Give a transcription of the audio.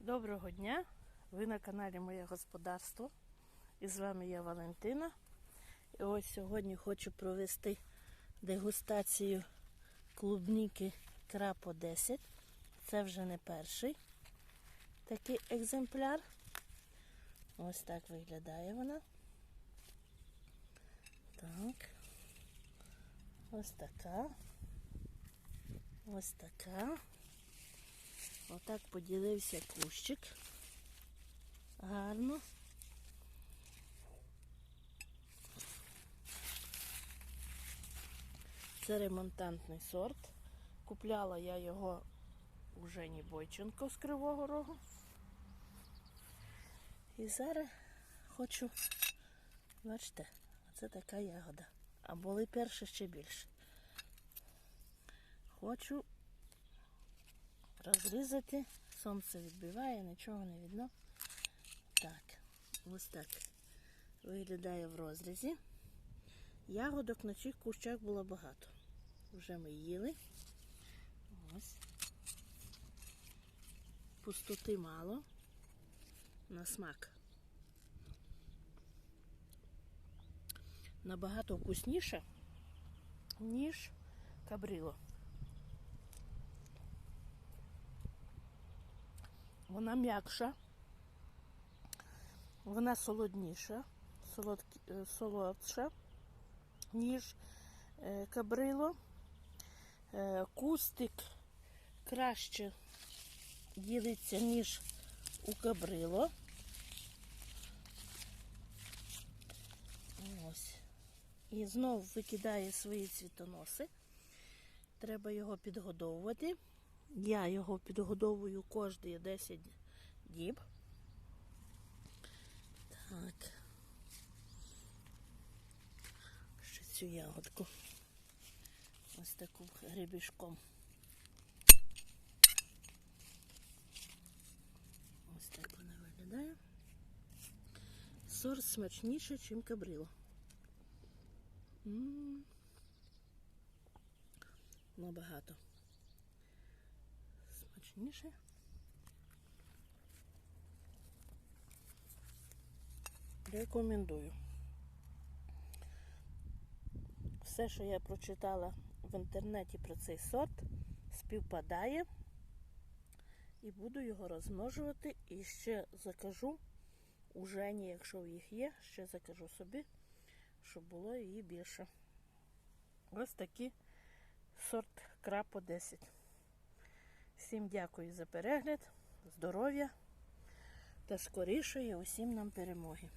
Доброго дня! Ви на каналі Моє Господарство. І з вами я Валентина. І ось сьогодні хочу провести дегустацію клубніки Крапо 10. Це вже не перший такий екземпляр. Ось так виглядає вона. Так. Ось така. Ось така. Отак поділився кущик. Гарно. Це ремонтантний сорт. Купляла я його у Жені Бойченко з Кривого Рогу. І зараз хочу, бачите, це така ягода. А були перші ще більше. Хочу розрізати. Сонце відбиває, нічого не видно. Так, ось так виглядає в розрізі. Ягодок на цих кущах було багато. Вже ми їли. Ось. Пустоти мало. На смак. Набагато вкусніше, ніж кабрило. Вона м'якша, вона солодніша, солодкі, е, солодша, ніж е, кабрило. Е, кустик краще ділиться, ніж у кабрило. Ось. І знов викидає свої цвітоноси. Треба його підгодовувати. Я його підгодовую кожні 10 діб. Так. Ще цю ягодку. Ось таку гребішком. Ось так вона виглядає. Сорт смачніше, ніж кабрило. Набагато смачніше. Рекомендую. Все, що я прочитала в інтернеті про цей сорт, співпадає. І буду його розмножувати. І ще закажу у Жені, якщо в їх є, ще закажу собі, щоб було її більше. Ось такий сорт крапо 10. Всім дякую за перегляд, здоров'я та скорішої усім нам перемоги.